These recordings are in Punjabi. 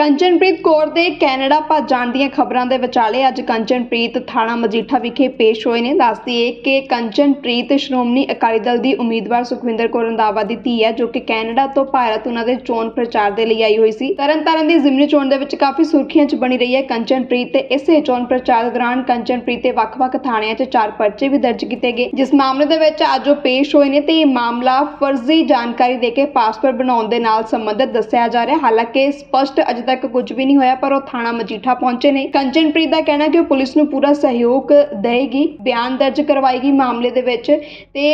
ਕੰਚਨਪ੍ਰੀਤ ਕੌਰ ਦੇ ਕੈਨੇਡਾ ਭੱਜ ਜਾਣ ਦੀਆਂ ਖਬਰਾਂ ਦੇ ਵਿਚਾਲੇ ਅੱਜ ਕੰਚਨਪ੍ਰੀਤ ਥਾਣਾ ਮਜੀਠਾ ਵਿਖੇ ਪੇਸ਼ ਹੋਏ ਨੇ। ਦੱਸਦੀ ਹੈ ਕਿ ਕੰਚਨਪ੍ਰੀਤ ਸ਼੍ਰੋਮਣੀ ਅਕਾਲੀ ਦਲ ਦੀ ਉਮੀਦਵਾਰ ਸੁਖਵਿੰਦਰ ਕੌਰ ਰੰਧਾਵਾ ਦੀ ਧੀ ਹੈ, ਜੋ ਕਿ ਕੈਨੇਡਾ ਤੋਂ ਭਾਰਤ ਉਹਨਾਂ ਦੇ ਚੋਣ ਪ੍ਰਚਾਰ ਦੇ ਲਈ ਆਈ ਹੋਈ ਸੀ। ਤਰਨਤਾਰਨ ਦੀ ਜ਼ਿਮਨੀ ਚੋਣ ਦੇ ਵਿੱਚ ਕਾਫੀ ਸੁਰਖੀਆਂ 'ਚ ਬਣੀ ਰਹੀ ਹੈ ਕੰਚਨਪ੍ਰੀਤ ਤੇ ਇਸੇ ਚੋਣ ਪ੍ਰਚਾਰ ਦੇ ਦੌਰਾਨ ਕੰਚਨਪ੍ਰੀਤ ਤੇ ਵੱਖ-ਵੱਖ ਥਾਣਿਆਂ 'ਚ ਚਾਰ ਪਰਚੇ ਵੀ ਦਰਜ ਕੀਤੇ ਗਏ। ਜਿਸ ਮਾਮਲੇ ਦੇ ਵਿੱਚ ਅੱਜ ਉਹ ਪੇਸ਼ ਹੋਏ ਨੇ ਤੇ ਇਹ ਮਾਮਲਾ ਫਰਜ਼ੀ ਜਾਣਕਾਰੀ ਦੇ ਕੇ ਪਾਸਪੋਰਟ ਬਣਾਉਣ ਦੇ ਨਾਲ ਸੰਬੰਧਿਤ ਦੱਸਿਆ ਜਾ ਰਿਹਾ। ਹਾਲਾਂਕਿ ਸਪਸ਼ਟ ਅਜੇ ਤੱਕ ਕੁਝ ਵੀ ਨਹੀਂ ਹੋਇਆ, ਪਰ ਉਹ ਥਾਣਾ ਮਜੀਠਾ ਪਹੁੰਚੇ ਨੇ। ਕੰਚਨਪ੍ਰੀਤ ਦਾ ਕਹਿਣਾ ਕਿ ਉਹ ਪੁਲਿਸ ਨੂੰ ਪੂਰਾ ਸਹਿਯੋਗ ਦੇਗੀ ਬਿਆਨ ਦਰਜ ਕਰਵਾਏਗੀ ਮਾਮਲੇ ਦੇ ਵਿੱਚ ਤੇ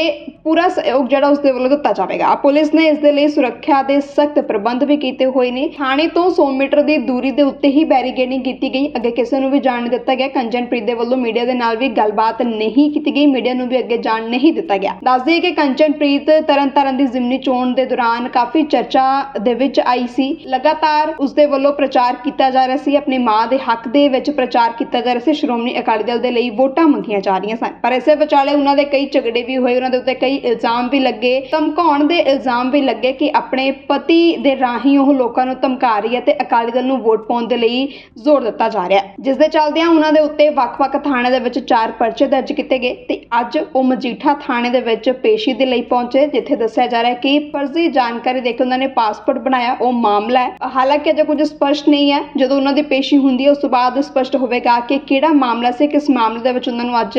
ਪੂਰਾ ਸਹਿਯੋਗ ਜਿਹੜਾ ਉਸ ਦੇ ਵੱਲੋਂ ਦਿੱਤਾ ਜਾਵੇਗਾ। ਪੁਲਿਸ ਨੇ ਇਸ ਦੇ ਲਈ ਸੁਰੱਖਿਆ ਦੇ ਸਖਤ ਪ੍ਰਬੰਧ ਵੀ ਕੀਤੇ ਹੋਏ ਨੇ। ਥਾਣੇ ਤੋਂ 100 ਮੀਟਰ ਦੀ ਦੂਰੀ ਦੇ ਉੱਤੇ ਹੀ ਬੈਰੀਕੇਡਿੰਗ ਕੀਤੀ ਗਈ। ਅੱਗੇ ਕਿਸੇ ਨੂੰ ਵੀ ਜਾਣ ਨਹੀਂ ਦਿੱਤਾ ਗਿਆ। ਕੰਚਨਪ੍ਰੀਤ ਦੇ ਵੱਲੋਂ ਮੀਡੀਆ ਦੇ ਨਾਲ ਵੀ ਗੱਲਬਾਤ ਨਹੀਂ ਕੀਤੀ ਗਈ। ਮੀਡੀਆ ਨੂੰ ਵੀ ਅੱਗੇ ਜਾਣ ਨਹੀਂ ਦਿੱਤਾ ਗਿਆ। ਦੱਸ ਦਈਏ ਕਿ ਕੰਚਨਪ੍ਰੀਤ ਤਰਨਤਾਰਨ ਦੀ ਜ਼ਿਮਨੀ ਚੋਣ ਦੇ ਦੌਰਾਨ ਕਾਫੀ ਚਰਚਾ ਦੇ ਵਿੱਚ ਆਈ ਸੀ। ਲਗਾਤਾਰ ਉਸ ਦੇ ਵੱਲੋਂ ਪ੍ਰਚਾਰ ਕੀਤਾ ਜਾ ਰਿਹਾ ਸੀ, ਆਪਣੀ ਮਾਂ ਦੇ ਹੱਕ ਦੇ ਵਿੱਚ ਪ੍ਰਚਾਰ ਕੀਤਾ ਜਾ ਰਿਹਾ ਸੀ, ਸ਼੍ਰੋਮਣੀ ਅਕਾਲੀ ਦਲ ਦੇ ਲਈ ਵੋਟਾਂ ਮੰਗੀਆਂ ਜਾ ਰਹੀਆਂ ਸਨ। ਪਰ ਇਸੇ ਵਿਚਾਲੇ ਉਹਨਾਂ ਦੇ ਕਈ ਝਗੜੇ ਵੀ ਹੋਏ, ਉਹਨਾਂ ਦੇ ਉੱਤੇ ਕਈ ਇਲਜ਼ਾਮ ਵੀ ਲੱਗੇ। ਧਮਕਾਉਣ ਦੇ ਇਲਜ਼ਾਮ ਵੀ ਲੱਗੇ ਕਿ ਆਪਣੇ ਪਤੀ ਦੇ ਰਾਹੀਂ ਉਹ ਲੋਕਾਂ ਨੂੰ ਧਮਕਾ ਰਹੀ ਹੈ ਤੇ ਅਕਾਲੀ ਦਲ ਨੂੰ ਵੋਟ ਪਾਉਣ ਦੇ ਲਈ ਜ਼ੋਰ ਦਿੱਤਾ ਜਾ ਰਿਹਾ ਹੈ। ਜਿਸ ਦੇ ਚੱਲਦਿਆਂ ਉਹਨਾਂ ਦੇ ਉੱਤੇ ਵੱਖ-ਵੱਖ ਥਾਣੇ ਦੇ ਵਿੱਚ ਚਾਰ ਪਰਚੇ ਦਰਜ ਕੀਤੇ ਗਏ ਤੇ ਅੱਜ ਉਹ ਮਜੀਠਾ ਥਾਣੇ ਦੇ ਵਿੱਚ ਪੇਸ਼ੀ ਦੇ ਲਈ ਪਹੁੰਚੇ, ਜਿੱਥੇ ਦੱਸਿਆ ਜਾ ਰਿਹਾ ਹੈ ਕਿ ਫਰਜ਼ੀ ਜਾਣਕਾਰੀ ਦੇ ਕੇ ਉਹਨਾਂ ਨੇ ਪਾਸਪੋਰਟ ਬਣਾਇਆ, ਉਹ ਮਾਮਲਾ ਹੈ। ਹਾਲਾਂਕਿ ਅਜੇ ਕੁਝ ਸਪਸ਼ਟ ਨਹੀਂ ਹੈ। ਜਦੋਂ ਉਹਨਾਂ ਦੀ ਪੇਸ਼ੀ ਹੁੰਦੀ ਹੈ, ਉਸ ਤੋਂ ਬਾਅਦ ਸਪਸ਼ਟ ਹੋਵੇਗਾ ਕਿ ਕਿਹੜਾ ਮਾਮਲਾ ਸੀ, ਕਿਸ ਮਾਮਲੇ ਦੇ ਵਿੱਚ ਉਹਨਾਂ ਨੂੰ ਅੱਜ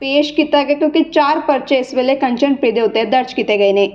ਪੇਸ਼ ਕੀਤਾ ਗਿਆ, ਕਿਉਂਕਿ ਚਾਰ ਪਰਚੇ ਇਸ ਵੇਲੇ ਕੰਚਨਪ੍ਰੀਤ ਦੇ ਉੱਤੇ ਦਰਜ ਕੀਤੇ ਗਏ ਨੇ।